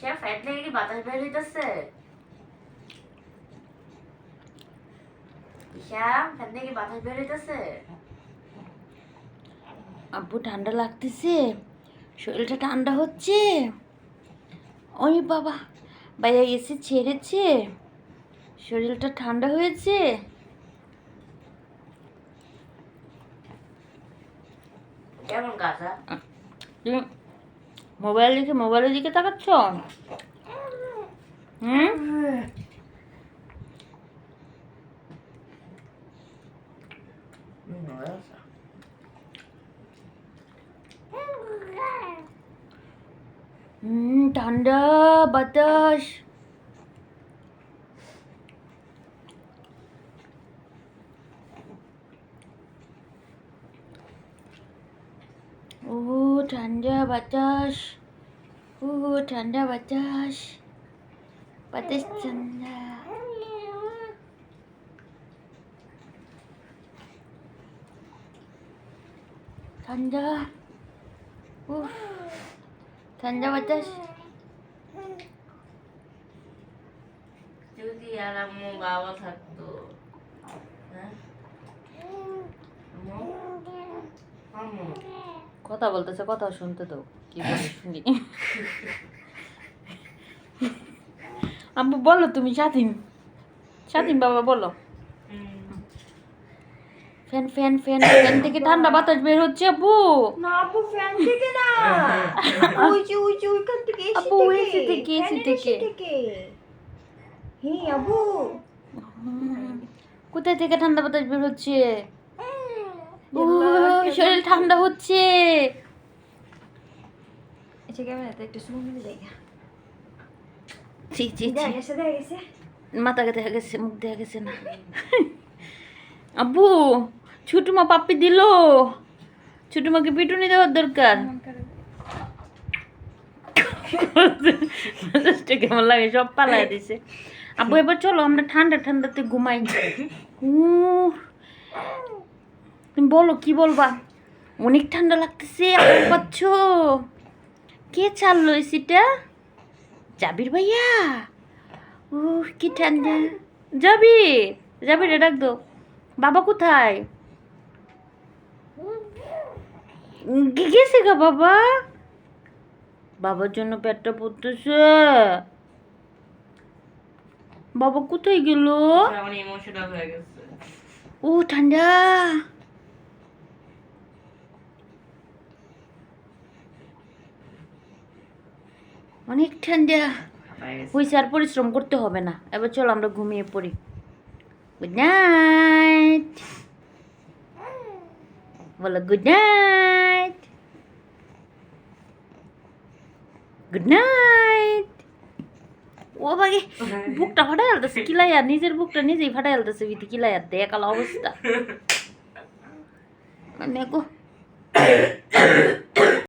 সে fan থেকে কি বাতাস বের হইতেছে? শ্যাম ফ্যান থেকে বাতাস বের হইতেছে? আব্বু ঠান্ডা লাগতেছে। শরীরটা ঠান্ডা হচ্ছে। ওই বাবা বাইরে এসে ছেড়েছে। শরীরটা ঠান্ডা হয়েছে। কেমন গাছা মোবাইল দেখে মোবাইলের দিকে তাকাচ্ছ হুম হুম ঠান্ডা বাতাস ও ঠান্ডা বাতাস ও ঠান্ডা বাতাস বাতাস ঠান্ডা ঠান্ডা উফ ঠান্ডা বাতাস যদি আর আম্মু বাবা থাকতো হ্যাঁ? আম্মু? আম্মু কথা বলতেছে কথা শুনতে তো কি বলে শুনি। আব্বু বলো তুমি স্বাধীন। স্বাধীন বাবা বলো। ফ্যান ফ্যান ফ্যান ফ্যান থেকে ঠান্ডা বাতাস বের হচ্ছে আব্বু। না আপু ফ্যান থেকে না। ওই যে ওই যে ওইখান থেকে এসি আপু, এসি থেকে, এসি থেকে। হ্যাঁ আপু কোথায় থেকে ঠান্ডা বাতাস বের হচ্ছে? শরীর ঠান্ডা হচ্ছে। একটু সুমন মিলে যাই মাথা দেখা গেছে। মুখ দেখা গেছে না। আব্বু ছোটো মা পাপ্পি দিল। ছোটো মাকে পিটুনি দেওয়ার দরকার। কেমন লাগে? সব পালাই দিছে। আব্বু এবার চলো আমরা ঠান্ডা ঠান্ডাতে ঘুমাই। তুমি বলো কি বলবা? অনেক ঠান্ডা লাগতেছে পাচ্ছ? কে চাললো এসিটা জাবির ভাইয়া? উহ কি ঠান্ডা। যাবি যাবি রে ডাক দো। বাবা কোথায়? গেছে গা বাবা। বাবার জন্য পেটটা পড়তেছে। বাবা কোথায় গেল? ও ঠান্ডা। অনেক ঠান্ডা। হয়েছে আর পরিশ্রম করতে হবে না। এবার চলো আমরা ঘুমিয়ে পড়ি। গুড নাইট বলো গুড নাইট গুড নাইট ও বাগে বুকটা ফাটাই আলতেছে কিলাইয়া নিজের বুকটা নিজেই ফাটাই আলতেছে বিতি কিলাইয়া দেখাল অবস্থা। মানে গো।